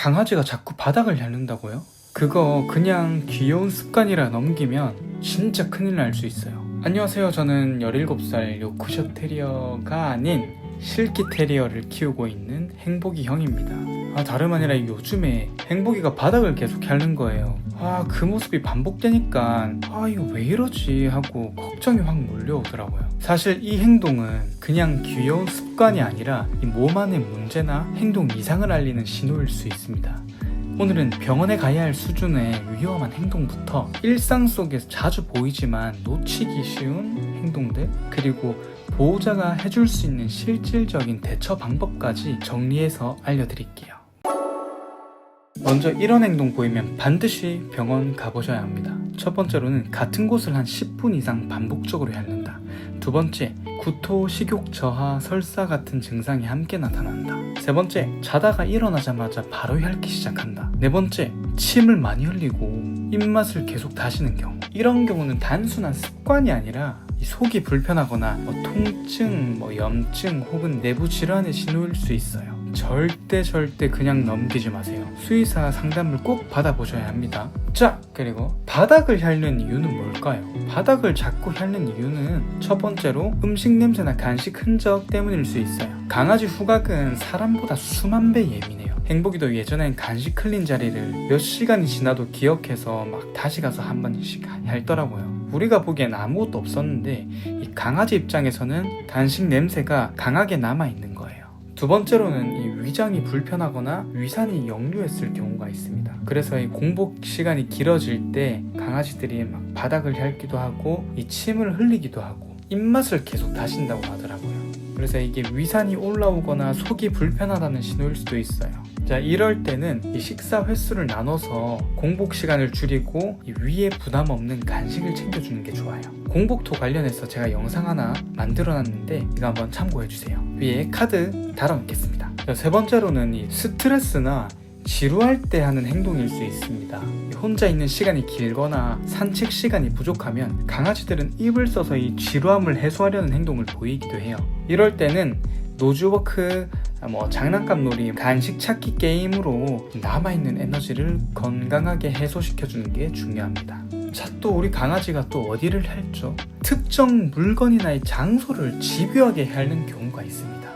강아지가 자꾸 바닥을 핥는다고요? 그거 그냥 귀여운 습관이라 넘기면 진짜 큰일 날 수 있어요. 안녕하세요. 저는 17살 요크셔 테리어가 아닌 실키 테리어를 키우고 있는 행복이 형입니다. 아, 다름 아니라 요즘에 행복이가 바닥을 계속 핥는 거예요. 아, 그 모습이 반복되니까 아, 이거 왜 이러지 하고 걱정이 확 몰려오더라고요. 사실 이 행동은 그냥 귀여운 습관이 아니라 이몸 안의 문제나 행동 이상을 알리는 신호일 수 있습니다. 오늘은 병원에 가야 할 수준의 위험한 행동부터 일상 속에서 자주 보이지만 놓치기 쉬운 행동들 그리고 보호자가 해줄 수 있는 실질적인 대처 방법까지 정리해서 알려드릴게요. 먼저 이런 행동 보이면 반드시 병원 가보셔야 합니다. 첫 번째로는 같은 곳을 한 10분 이상 반복적으로 핥는다. 두 번째, 구토, 식욕 저하, 설사 같은 증상이 함께 나타난다. 세 번째, 자다가 일어나자마자 바로 핥기 시작한다. 네 번째, 침을 많이 흘리고 입맛을 계속 다시는 경우. 이런 경우는 단순한 습관이 아니라 이 속이 불편하거나 뭐 통증, 뭐 염증 혹은 내부 질환의 신호일 수 있어요. 절대 절대 그냥 넘기지 마세요. 수의사 상담을 꼭 받아보셔야 합니다. 자, 그리고 바닥을 핥는 이유는 뭘까요? 바닥을 자꾸 핥는 이유는 첫 번째로 음식 냄새나 간식 흔적 때문일 수 있어요. 강아지 후각은 사람보다 수만 배 예민해요. 행복이도 예전엔 간식 흘린 자리를 몇 시간이 지나도 기억해서 막 다시 가서 한 번씩 핥더라고요. 우리가 보기엔 아무것도 없었는데 이 강아지 입장에서는 간식 냄새가 강하게 남아 있는 거예요. 두 번째로는 이 위장이 불편하거나 위산이 역류했을 경우가 있습니다. 그래서 이 공복 시간이 길어질 때 강아지들이 막 바닥을 핥기도 하고 이 침을 흘리기도 하고 입맛을 계속 다신다고 하더라고요. 그래서 이게 위산이 올라오거나 속이 불편하다는 신호일 수도 있어요. 자, 이럴 때는 이 식사 횟수를 나눠서 공복 시간을 줄이고 이 위에 부담 없는 간식을 챙겨주는 게 좋아요. 공복토 관련해서 제가 영상 하나 만들어 놨는데 이거 한번 참고해 주세요. 위에 카드 달아 놓겠습니다. 자, 세 번째로는 이 스트레스나 지루할 때 하는 행동일 수 있습니다. 혼자 있는 시간이 길거나 산책 시간이 부족하면 강아지들은 입을 써서 이 지루함을 해소하려는 행동을 보이기도 해요. 이럴 때는 노즈워크, 뭐 장난감 놀이, 간식 찾기 게임으로 남아있는 에너지를 건강하게 해소시켜주는 게 중요합니다. 자, 또 우리 강아지가 또 어디를 핥죠? 특정 물건이나 이 장소를 집요하게 핥는 경우가 있습니다.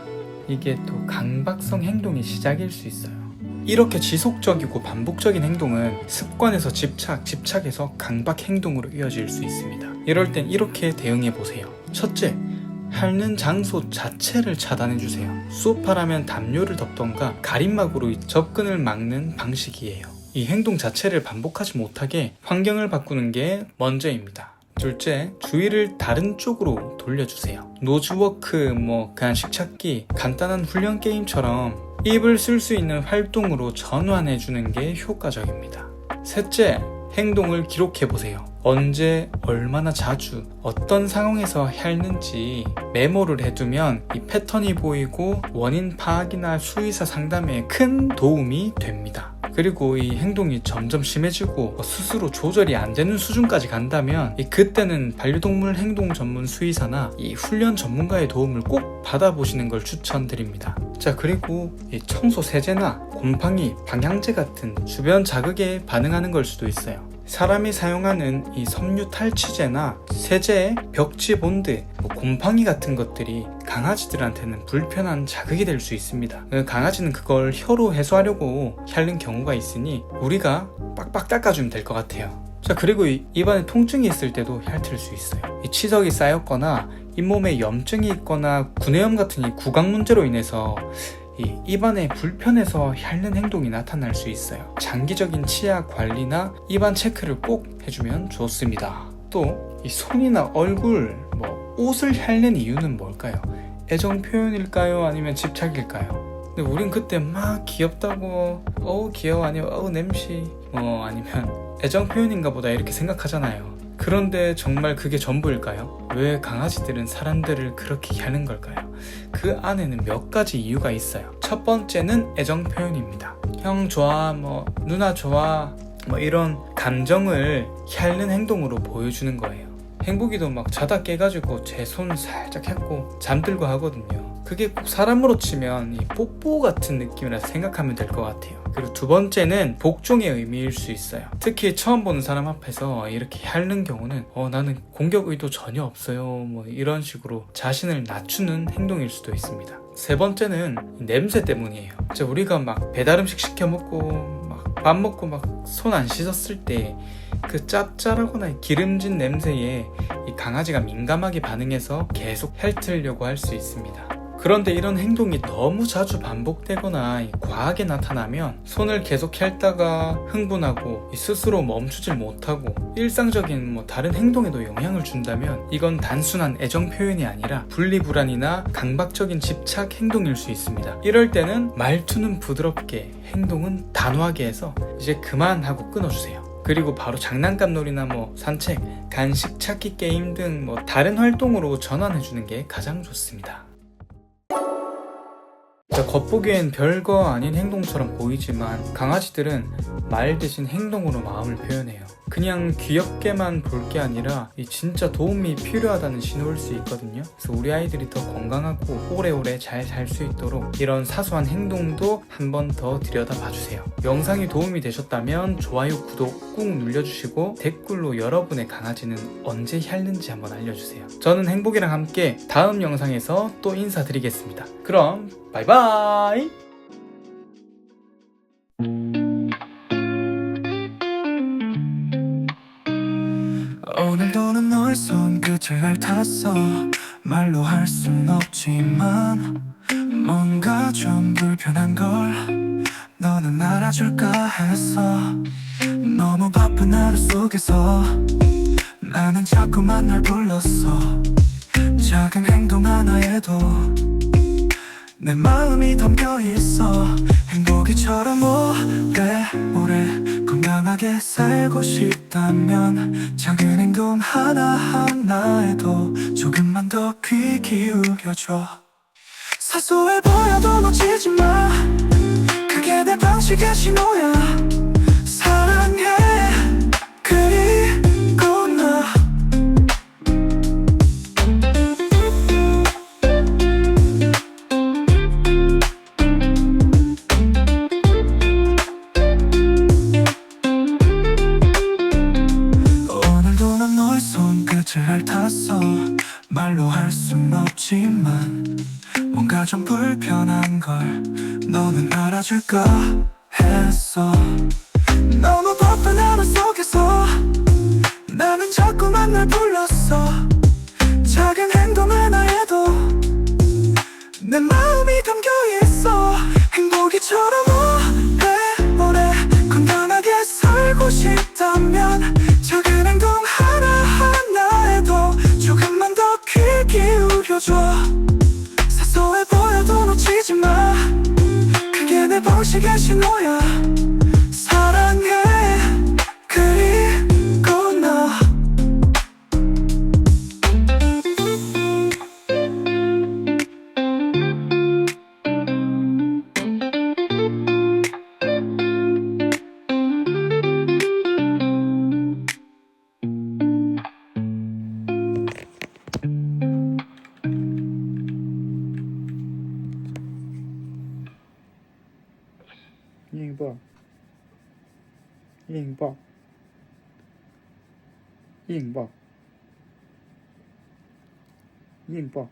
이게 또 강박성 행동의 시작일 수 있어요. 이렇게 지속적이고 반복적인 행동은 습관에서 집착, 집착에서 강박 행동으로 이어질 수 있습니다. 이럴 땐 이렇게 대응해 보세요. 첫째, 핥는 장소 자체를 차단해 주세요. 소파라면 담요를 덮던가 가림막으로 접근을 막는 방식이에요. 이 행동 자체를 반복하지 못하게 환경을 바꾸는 게 먼저입니다. 둘째, 주의를 다른 쪽으로 돌려주세요. 노즈워크, 뭐 간식 찾기, 간단한 훈련 게임처럼 입을 쓸 수 있는 활동으로 전환해 주는 게 효과적입니다. 셋째, 행동을 기록해 보세요. 언제, 얼마나 자주, 어떤 상황에서 핥는지 메모를 해두면 이 패턴이 보이고 원인 파악이나 수의사 상담에 큰 도움이 됩니다. 그리고 이 행동이 점점 심해지고 스스로 조절이 안 되는 수준까지 간다면 이 그때는 반려동물 행동 전문 수의사나 이 훈련 전문가의 도움을 꼭 받아보시는 걸 추천드립니다. 자 그리고 이 청소 세제나 곰팡이, 방향제 같은 주변 자극에 반응하는 걸 수도 있어요. 사람이 사용하는 이 섬유 탈취제나 세제, 벽지 본드, 뭐 곰팡이 같은 것들이 강아지들한테는 불편한 자극이 될 수 있습니다. 그 강아지는 그걸 혀로 해소하려고 핥는 경우가 있으니 우리가 빡빡 닦아주면 될 것 같아요. 자 그리고 이 입안에 통증이 있을 때도 핥을 수 있어요. 이 치석이 쌓였거나 잇몸에 염증이 있거나 구내염 같은 이 구강 문제로 인해서 이 입안에 불편해서 핥는 행동이 나타날 수 있어요. 장기적인 치아 관리나 입안 체크를 꼭 해주면 좋습니다. 또 이 손이나 얼굴, 뭐 옷을 핥는 이유는 뭘까요? 애정 표현일까요? 아니면 집착일까요? 근데 우린 그때 막 귀엽다고 어우 귀여워 아니면 어우 냄새 뭐 아니면 애정 표현인가 보다 이렇게 생각하잖아요. 그런데 정말 그게 전부일까요? 왜 강아지들은 사람들을 그렇게 핥는 걸까요? 그 안에는 몇 가지 이유가 있어요. 첫 번째는 애정 표현입니다. 형 좋아, 뭐 누나 좋아, 뭐 이런 감정을 핥는 행동으로 보여주는 거예요. 행복이도 막 자다 깨가지고 제 손 살짝 했고 잠들고 하거든요. 그게 꼭 사람으로 치면 이 뽀뽀 같은 느낌이라 생각하면 될 것 같아요. 그리고 두 번째는 복종의 의미일 수 있어요. 특히 처음 보는 사람 앞에서 이렇게 핥는 경우는 어, 나는 공격 의도 전혀 없어요. 뭐 이런 식으로 자신을 낮추는 행동일 수도 있습니다. 세 번째는 냄새 때문이에요. 우리가 막 배달 음식 시켜 먹고 막 밥 먹고 막 손 안 씻었을 때 그 짭짤하거나 기름진 냄새에 이 강아지가 민감하게 반응해서 계속 핥으려고 할 수 있습니다. 그런데 이런 행동이 너무 자주 반복되거나 이 과하게 나타나면 손을 계속 핥다가 흥분하고 이 스스로 멈추질 못하고 일상적인 뭐 다른 행동에도 영향을 준다면 이건 단순한 애정 표현이 아니라 분리불안이나 강박적인 집착 행동일 수 있습니다. 이럴 때는 말투는 부드럽게 행동은 단호하게 해서 이제 그만하고 끊어주세요. 그리고 바로 장난감 놀이나 뭐 산책, 간식 찾기 게임 등 뭐 다른 활동으로 전환해주는 게 가장 좋습니다. 자, 겉보기엔 별거 아닌 행동처럼 보이지만 강아지들은 말 대신 행동으로 마음을 표현해요. 그냥 귀엽게만 볼 게 아니라 이 진짜 도움이 필요하다는 신호일 수 있거든요. 그래서 우리 아이들이 더 건강하고 오래오래 잘 살 수 있도록 이런 사소한 행동도 한 번 더 들여다 봐 주세요. 영상이 도움이 되셨다면 좋아요, 구독 꾹 눌러주시고 댓글로 여러분의 강아지는 언제 핥는지 한번 알려주세요. 저는 행복이랑 함께 다음 영상에서 또 인사드리겠습니다. 그럼 바이바이! 오늘도 난 너의 손끝을 핥았어. 말로 할 순 없지만 뭔가 좀 불편한 걸 너는 알아줄까 했어 너무 바쁜 하루 속에서 나는 자꾸만 널 불렀어. 작은 행동 하나에도 내 마음이 담겨 있어. 행복이처럼 오래 오래 건강하게 살고 싶다면 작은 행동 하나하나에도 조금만 더 귀 기울여줘. 사소해 보여도 놓치지 마. 그게 내 방식의 신호야 할 순 없지만 뭔가 좀 불편한 걸 너는 알아줄까 했어 너무 바쁜 하루 속에서 나는 자꾸만 널 불렀어. 작은 행동 하나에도 내 마음이 담겨 있어. 행복이처럼 기울여줘. 사소해 보여도 놓치지 마. 그게 내 방식의 신호야 ยิงบอกยิงบอกยิงบอก